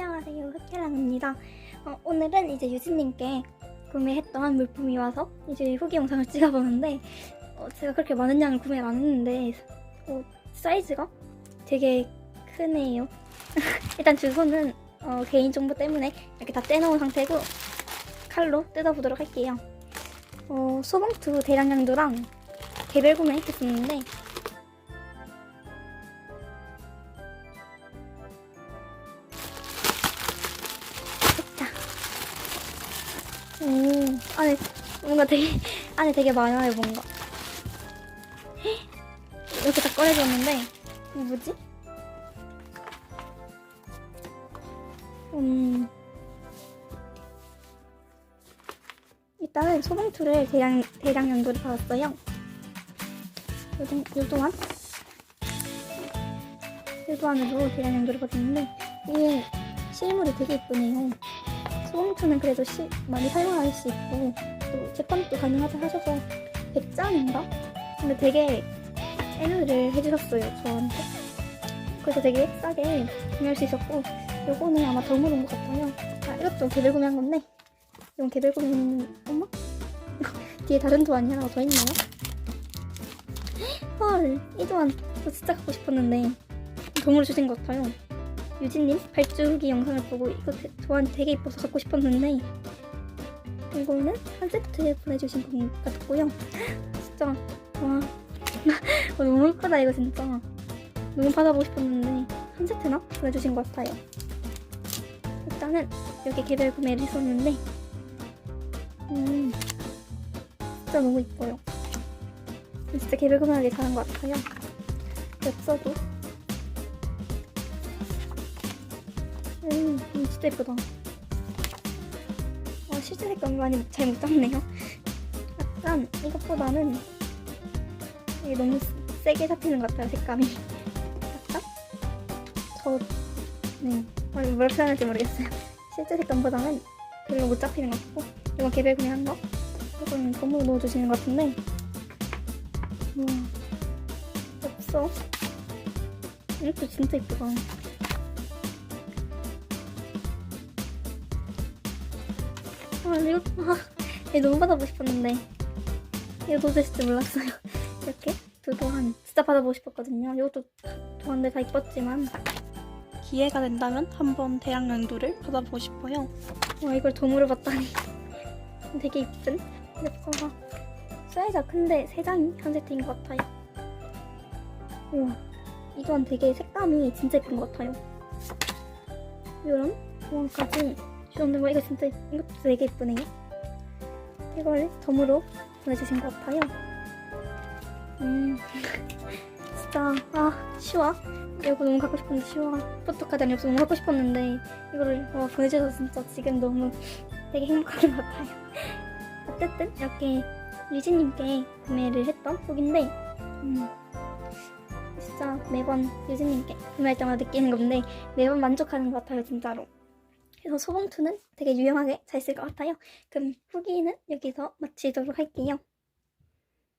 안녕하세요. 흑계랑입니다. 어, 오늘은 이제 유진님께 구매했던 물품이 와서 이제 후기 영상을 찍어보는데 어, 제가 그렇게 많은 양을 구매를 안 했는데 어, 사이즈가 되게 크네요. 일단 주소는 어, 개인정보 때문에 이렇게 다 떼놓은 상태고 칼로 뜯어보도록 할게요. 어, 소봉투 대량량도랑 개별 구매했었는데 오, 안에 뭔가 되게 안에 되게 많아요 뭔가. 헉, 이렇게 다 꺼내줬는데 이거 뭐지? 음. 일단은 소봉투를 대량 대량 연도를 받았어요. 요동 요도안 요도안으로 대량 연도를 받았는데 이게 실물이 되게 예쁘네요. 소봉투는 그래도 시, 많이 사용할 수 있고 또 재판도 가능하다 하셔서 100장인가? 근데 되게 세일을 해주셨어요 저한테 그래서 되게 싸게 구매할 수 있었고 요거는 아마 더 물은 것 같아요 아 이것도 개별 구매한 건데 이건 개별 구매는 엄마? 뒤에 다른 도안이 하나 더 있나요? 헐이 도안 저 진짜 갖고 싶었는데 덤으로 주신 것 같아요 유진님 발주 후기 영상을 보고 이거 되- 도안 되게 이뻐서 갖고 싶었는데 이거는 한 세트에 보내주신 것 같고요. 진짜 와. 어, 너무 예쁘다 이거 진짜. 너무 받아보고 싶었는데 한 세트나 보내주신 것 같아요. 일단은 여기 개별 구매를 했었는데 음 진짜 너무 이뻐요. 진짜 개별 구매하기 잘한 것 같아요. 엽서도 음 음, 진짜 예쁘다. 아 실제 색감이 많이 잘 못 잡네요. 약간 이것보다는 이게 너무 세게 잡히는 것 같아요 색감이. 약간? 저 네. 아니 뭐라 표현할지 모르겠어요. 실제 색감보다는 별로 못 잡히는 것 같고 이건 개별 구매한 거? 이건 덤으로 넣어주시는 것 같은데. 우와 없어. 이것도 진짜 이쁘다 아, 이거 너무 받아보고 싶었는데 도대체 줄 몰랐어요. 이렇게 두 도안 진짜 받아보고 싶었거든요. 이것도 도안들 다 이뻤지만 기회가 된다면 한번 대량 연도를 받아보고 싶어요. 와 이걸 돔으로 봤다니. 되게 이쁜 엽서가. 사이즈가 큰데 세 장이 한 세트인 것 같아요. 우와 이 도안 되게 색감이 진짜 예쁜 것 같아요. 이런 도안까지 주셨는데 와 이거 진짜 이것도 되게 예쁘네요 이걸 덤으로 보내주신 것 같아요. 음. 진짜 아 시와 이거 너무 갖고 싶은데 시와 포토카드 아니 없어 너무 갖고 싶었는데 이거를 와 보내줘서 진짜 지금 너무 되게 행복한 것 같아요. 어쨌든 이렇게 유진님께 구매를 했던 후기인데 음, 진짜 매번 유진님께 구매할 때마다 느끼는 건데 매번 만족하는 것 같아요 진짜로. 그래서 소봉투는 되게 유용하게 잘 쓸 것 같아요. 그럼 후기는 여기서 마치도록 할게요.